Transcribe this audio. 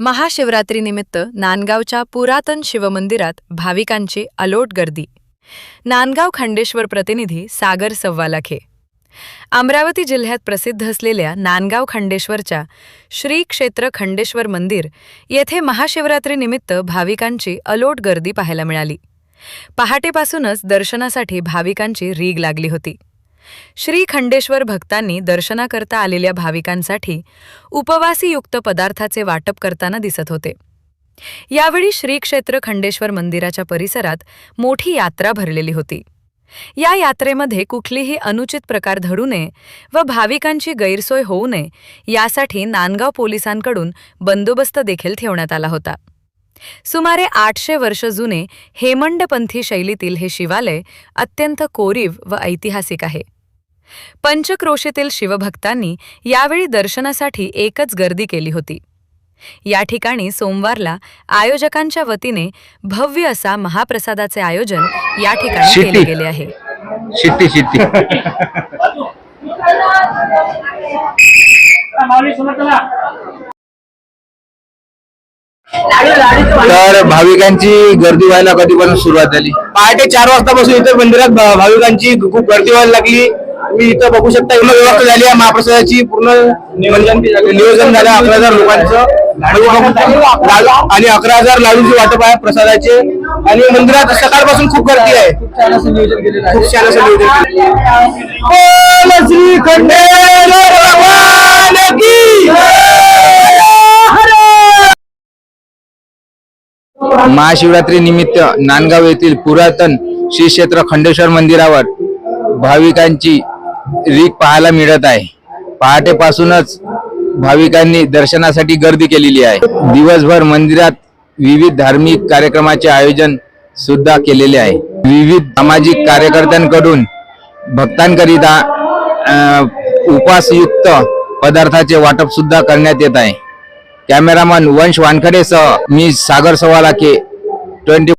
महाशिवरात्रीनिमित्त नांदगावच्या पुरातन शिवमंदिरात भाविकांची अलोट गर्दी. नांदगाव खंडेश्वर प्रतिनिधी सागर सव्वालाखे. अमरावती जिल्ह्यात प्रसिद्ध असलेल्या नांदगाव खंडेश्वरच्या श्री क्षेत्र खंडेश्वर मंदिर येथे महाशिवरात्रीनिमित्त भाविकांची अलोट गर्दी पाहायला मिळाली. पहाटेपासूनच दर्शनासाठी भाविकांची रीग लागली होती. श्री खंडेश्वर भक्तांनी दर्शनाकरता आलेल्या भाविकांसाठी उपवासीयुक्त पदार्थाचे वाटप करताना दिसत होते. यावेळी श्री क्षेत्र खंडेश्वर मंदिराच्या परिसरात मोठी यात्रा भरलेली होती. या यात्रेमध्ये कुठलीही अनुचित प्रकार घडू नये व भाविकांची गैरसोय होऊ नये यासाठी नांदगाव पोलिसांकडून बंदोबस्त देखील ठेवण्यात आला होता. सुमारे आठशे वर्ष जुने हेमंडपंथी शैलीतील हे शिवालय अत्यंत कोरीव व ऐतिहासिक आहे. पंचक्रोशीतील शिवभक्तांनी यावेळी दर्शनासाठी एकच गर्दी केली होती. या ठिकाणी सोमवारला आयोजकांच्या वतीने भव्य असा महाप्रसादाचे आयोजन या ठिकाणी केले. गेले आहे. शिट्टी शिट्टी. तर भाविकांची गर्दी व्हायला कधीपासून सुरुवात झाली? पहाटे चार वाजतापासून इतर मंदिरात भाविकांची खूप गर्दी व्हायला लागली. तुम्ही इथं बघू शकता पूर्ण व्यवस्था झाली आहे महाप्रसादाची पूर्ण नियोजन नियोजन झालं अकरा हजार लोकांचं. आणि अकरा हजार लाडूचे वाटप आहे प्रसादाचे. आणि मंदिरात सकाळपासून खूप गर्दी आहे. खूप छान असं नियोजन केलेलं आहे. खूप छान असं नियोजन. महाशिवरात्री निमित्त नांदगाव येथील पुरातन श्री क्षेत्र खंडेश्वर मंदिरावर भाविकांची रीक पाहायला मिळत आहे. पहाटेपासूनच भाविकांनी दर्शनासाठी गर्दी केलेली आहे. दिवसभर मंदिरात विविध धार्मिक कार्यक्रमाचे आयोजन सुद्धा केलेले आहे. विविध सामाजिक कार्यकर्त्यांकडून भक्तांकरिता उपासयुक्त पदार्थाचे वाटप सुद्धा करण्यात येत आहे. कॅमेरामन वंश वानखडेसह मी सागर सवालाके ट्वेंटी